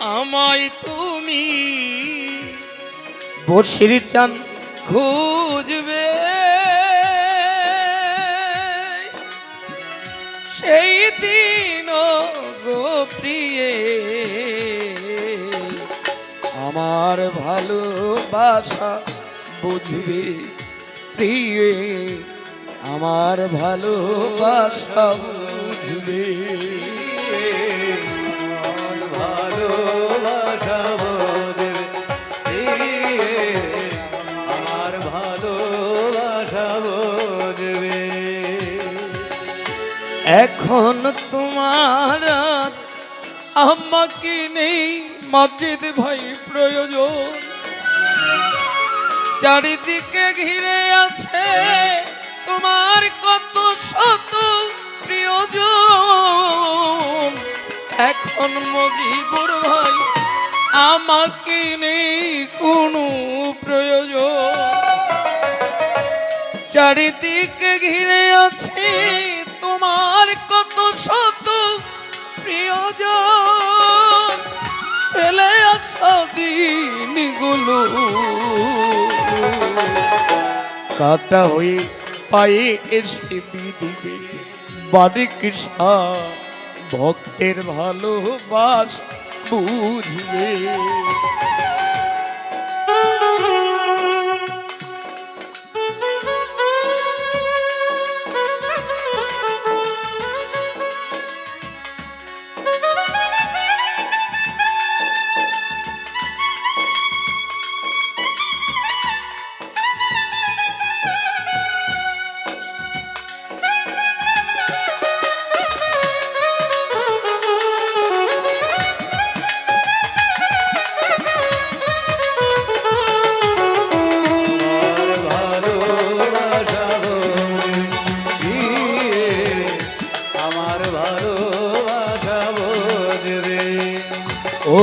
আমায় তুমি বসির চান খুঁজবে। সেই দিন গো প্রিয়ে আমার ভালোবাসা বুঝবে প্রিয়ে আমার ভালোবাসা বুঝবে। বোঝবে এখন তোমার আমাকে নেই, মসজিদ ভাই প্রয়োজন। চারিদিকে ঘিরে আছে তোমার কত শত প্রিয়জন। এখন মজিবুর ভাই, আমাকে নেই কোনো প্রয়োজন। চারিদিকে ঘিরে আছে, তোমার কত শত প্রিয়জন। ফেলে আসা দিনগুলো। কাটা হয়ে পায়ে এসে বিদিবে বাড়ি কৃষ্ণা। ভক্তের ভালোবাস বুঝবে। ও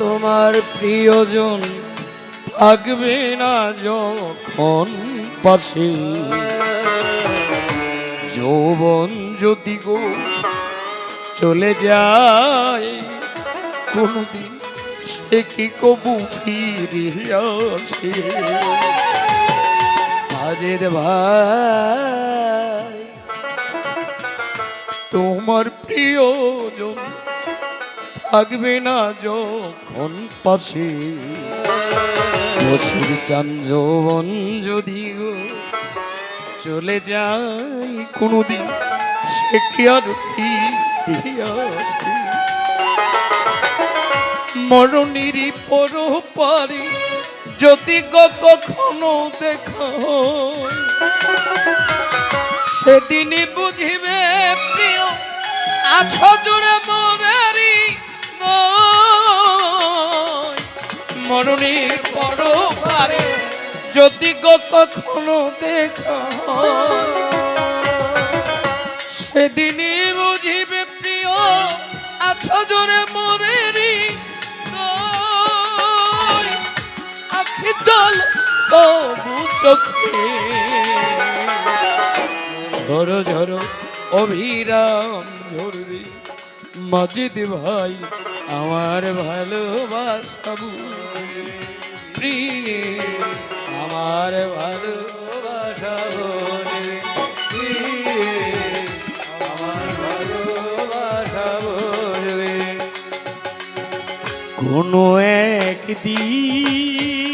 তোমার প্রিয়জন থাকবে না যখন পাশে। যৌবন যদি গো চলে যায়, কোনদিন সে কি কবু ফিরে আসে? মাজেদ ভাই, তোমার প্রিয়জন থাকবে না যখন পাশে। বসির চান যৌবন যদি চলে যায় কোনোদিন, সে কি আর মরণেরই পর পারি যদি কখনো দেখা সেদিনই বুঝিবে প্রিয়, আছো জুড়ে মরেরি মরণের পর পারে যদি কখনো দেখা, সেদিনই বুঝিবে প্রিয়, আছো জোরে মরেরি আখি জল তবু চোখে। ঝরো ঝরো অভিরাম ঝরবে। মজিদ ভাই, আমার ভালোবাসা বুঝবে। প্রিয়ে আমার ভালো ভালোবাসা বোঝবে আমার ভালোবাসা বোঝবে কোনো একদিন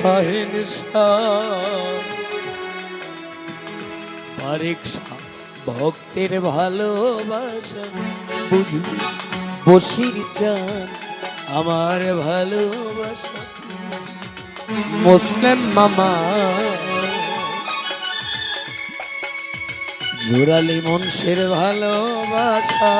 শাহিন পরীক্ষা ভক্তের ভালোবাসা। বুঝবি বসির চান আমার ভালোবাসা। মুসলিম মামা। জোরালি মনসের ভালোবাসা